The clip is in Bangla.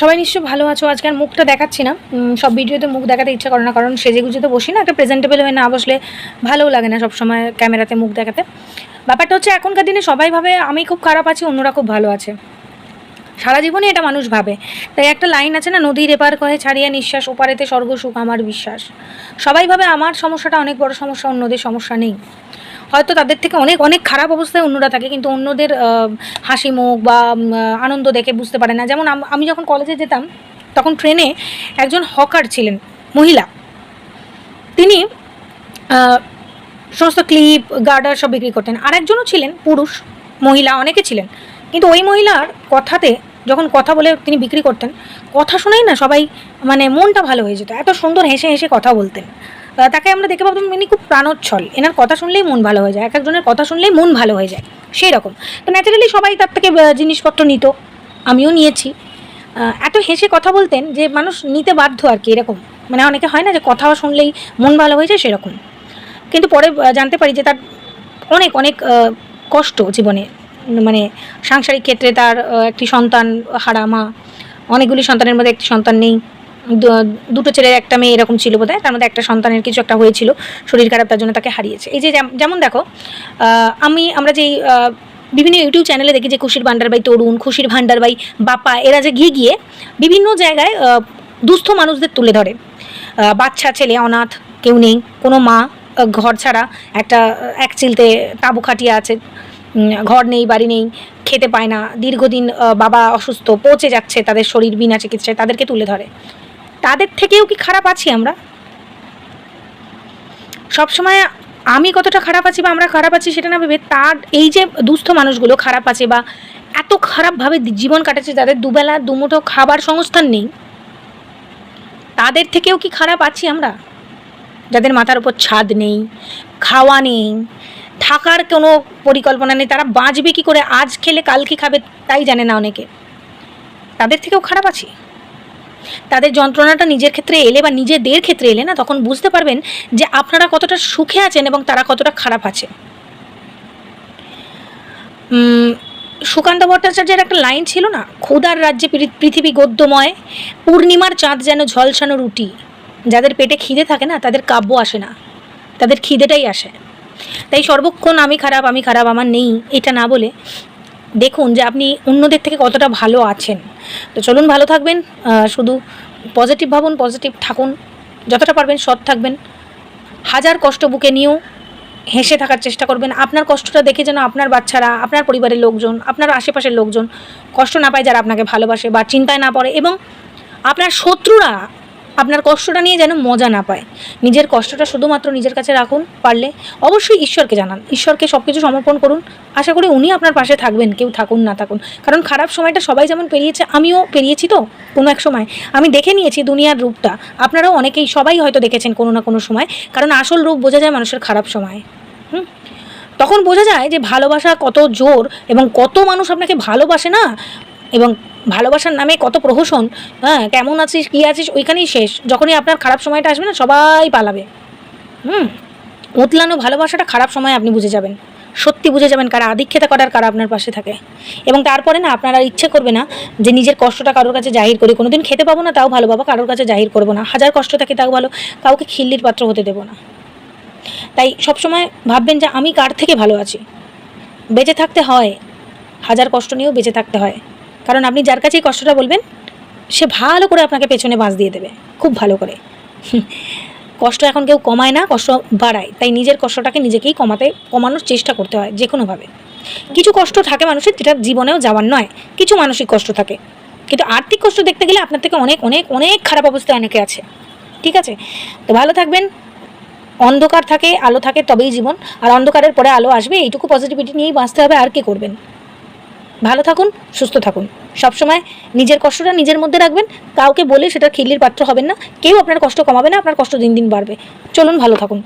সবাই নিশ্চয়ই ভালো আছো। আজকে আর মুখটা দেখাচ্ছি না। সব ভিডিওতে মুখ দেখাতে ইচ্ছা করে না, কারণ সেজে গুজে তো বসি না, একটা প্রেজেন্টেবল হয়ে না বসলে ভালোও লাগে না সবসময় ক্যামেরাতে মুখ দেখাতে। ব্যাপারটা হচ্ছে, এখনকার দিনে সবাই ভাবে, আমি খুব খারাপ আছি, অন্যরা খুব ভালো আছে। সারা জীবনে এটা মানুষ ভাবে। তাই একটা লাইন আছে না, নদীর এপার কহে ছাড়িয়া নিঃশ্বাস, ওপারেতে স্বর্গ সুখ, আমার বিশ্বাস। সবাই ভাবে আমার সমস্যাটা অনেক বড় সমস্যা, অন্যদের সমস্যা নেই। হয়তো তাদের থেকে অনেক অনেক খারাপ অবস্থায় অন্যরা থাকে, কিন্তু অন্যদের হাসি মুখ বা আনন্দ দেখে বুঝতে পারে না। যেমন আমি যখন কলেজে যেতাম, তখন ট্রেনে একজন হকার ছিলেন, মহিলা। তিনি সমস্ত ক্লিপ গার্ডার সব বিক্রি করতেন। আরেকজনও ছিলেন, পুরুষ, মহিলা, অনেকে ছিলেন। কিন্তু ওই মহিলার কথাতে যখন কথা বলে তিনি বিক্রি করতেন, কথা শুনেই না সবাই মানে মনটা ভালো হয়ে যেত। এত সুন্দর হেসে হেসে কথা বলতেন। তাকে আমরা দেখে ভাবতাম ইনি খুব প্রাণোচ্ছল। এনার কথা শুনলেই মন ভালো হয়ে যায় এক একজনের কথা শুনলেই মন ভালো হয়ে যায়, সেই রকম। তো ন্যাচারালি সবাই তার থেকে জিনিসপত্র নিত, আমিও নিয়েছি। এত হেসে কথা বলতেন যে মানুষ নিতে বাধ্য আর কি, এরকম। মানে অনেকে হয় না যে কথা শুনলেই মন ভালো হয়ে যায় সেরকম। কিন্তু পরে জানতে পারি যে তার অনেক অনেক কষ্ট জীবনে। মানে সাংসারিক ক্ষেত্রে তার একটি সন্তান, হারা মা, অনেকগুলি সন্তানের মধ্যে একটি সন্তান নেই। দুটো ছেলের একটা মেয়ে এরকম ছিল বোধহয়, তার মধ্যে একটা সন্তানের কিছু একটা হয়েছিল, শরীর খারাপ তার জন্য তাকে হারিয়েছে। এই যে যেমন দেখো আমি, আমরা যেই বিভিন্ন ইউটিউব চ্যানেলে দেখি যে খুশির ভান্ডার বাই তরুণ, খুশির ভান্ডার বাই বাপা, এরা যে গিয়ে গিয়ে বিভিন্ন জায়গায় দুস্থ মানুষদের তুলে ধরে। বাচ্চা, ছেলে, অনাথ, কেউ নেই, কোনো মা ঘর ছাড়া, একটা এক চিলতে তাঁবু খাটিয়ে আছে ঘর নেই, বাড়ি নেই, খেতে পায় না, দীর্ঘদিন বাবা অসুস্থ, পচে যাচ্ছে, তাদের শরীর বিনা চিকিৎসায় তাদেরকে তুলে ধরে। তাদের থেকেও কি খারাপ আছি আমরা? সবসময় আমি কতটা খারাপ আছি বা আমরা খারাপ আছি সেটা না ভেবে তার এই যে দুস্থ মানুষগুলো খারাপ আছে বা এত খারাপভাবে জীবন কাটাচ্ছে যাদের দুবেলা, দুমুঠো খাবার সংস্থান নেই, তাদের থেকেও কি খারাপ আছি আমরা? যাদের মাথার উপর ছাদ নেই, খাওয়া নেই, থাকার কোনো পরিকল্পনা নেই, তারা বাঁচবে কি করে, আজ খেলে কাল কি খাবে তাই জানে না অনেকে। তাদের থেকেও খারাপ আছি। তাদের যন্ত্রণাটা নিজের ক্ষেত্রে এলে বা নিজেদের ক্ষেত্রে এলে না, তখন বুঝতে পারবেন যে আপনারা কতটা সুখে আছেন এবং তারা কতটা খারাপ আছে। সুকান্ত ভট্টাচার্যের একটা লাইন ছিল না ক্ষুদার রাজ্যে পৃথিবী গদ্যময়, পূর্ণিমার চাঁদ যেন ঝলসানো রুটি। যাদের পেটে খিদে থাকে না, তাদের কাব্য আসে না, তাদের খিদেটাই আসে। তাই সর্বক্ষণ আমি খারাপ আমি খারাপ, আমার নেই, এটা না বলে দেখুন যে আপনি অন্যদের থেকে কতটা ভালো আছেন। তো চলুন ভালো থাকবেন শুধু পজিটিভ ভাবুন পজিটিভ থাকুন, যতটা পারবেন সৎ থাকবেন। হাজার কষ্ট বুকে নিয়েও হেসে থাকার চেষ্টা করবেন। আপনার কষ্টটা দেখে যেন আপনার বাচ্চারা, আপনার পরিবারের লোকজন, আপনার আশেপাশের লোকজন কষ্ট না পায় যারা আপনাকে ভালোবাসে বা চিন্তায় না পড়ে এবং আপনার শত্রুরা আপনার কষ্টটা নিয়ে যেন মজা না পায়। নিজের কষ্টটা শুধুমাত্র নিজের কাছে রাখুন, পারলে অবশ্যই ঈশ্বরকে জানান। ঈশ্বরকে সব কিছু সমর্পণ করুন। আশা করি উনি আপনার পাশে থাকবেন, কেউ থাকুন না থাকুন। কারণ খারাপ সময়টা সবাই যেমন পেরিয়েছে, আমিও পেরিয়েছি তো, কোনো এক সময়। আমি দেখে নিয়েছি দুনিয়ার রূপটা। আপনারাও অনেকেই, সবাই হয়তো দেখেছেন কোনো না কোনো সময়, কারণ আসল রূপ বোঝা যায় মানুষের খারাপ সময়। হুম? তখন বোঝা যায় যে ভালোবাসা কত জোর এবং কত মানুষ আপনাকে ভালোবাসে না? এবং ভালোবাসার নামে কত প্রহসন হ্যাঁ কেমন আছিস, কী আছিস, ওইখানেই শেষ। যখনই আপনার খারাপ সময়টা আসবে না, সবাই পালাবে। হুম? উতলানো ভালোবাসাটা খারাপ সময় আপনি বুঝে যাবেন। সত্যি বুঝে যাবেন কারা আধিক্ষেতা করার কারা আপনার পাশে থাকে। এবং তারপরে না, আপনারা ইচ্ছে করবে না যে নিজের কষ্টটা কারোর কাছে জাহির করি। কোনোদিন খেতে পাবো না, তাও ভালো, বাবা, কারোর কাছে জাহির করব না। হাজার কষ্ট থাকে, তাও ভালো। কাউকে খিল্লির পাত্র হতে দেবো না। তাই সবসময় ভাববেন যে আমি কার থেকে ভালো আছি? বেঁচে থাকতে হয়। হাজার কষ্ট নিয়েও বেঁচে থাকতে হয়। কারণ আপনি যার কাছেই কষ্টটা বলবেন, সে ভালো করে আপনাকে পেছনে বাঁশ দিয়ে দেবে, খুব ভালো করে। কষ্ট এখন কেউ কমায় না, কষ্ট বাড়ায়। তাই নিজের কষ্টটাকে নিজেকেই কমাতে, কমানোর চেষ্টা করতে হয় যে কোনোভাবে কিছু কষ্ট থাকে মানুষের, যেটা জীবনেও যাওয়ার নয়, কিছু মানসিক কষ্ট থাকে। কিন্তু আর্থিক কষ্ট দেখতে গেলে আপনার থেকে অনেক অনেক অনেক খারাপ অবস্থায় অনেকে আছে। ঠিক আছে? তো ভালো থাকবেন, অন্ধকার থাকে, আলো থাকে, তবেই জীবন। আর অন্ধকারের পরে আলো আসবে, এইটুকু পজিটিভিটি নিয়েই বাঁচতে হবে, আর কি করবেন? ভালো থাকুন, সুস্থ থাকুন। সবসময় নিজের কষ্টটা নিজের মধ্যে রাখবেন, কাউকে বলে সেটা খিল্লির পাত্র হবেন না। কেউ আপনার কষ্ট কমাবে না, আপনার কষ্ট দিন দিন বাড়বে। চলুন ভালো থাকুন।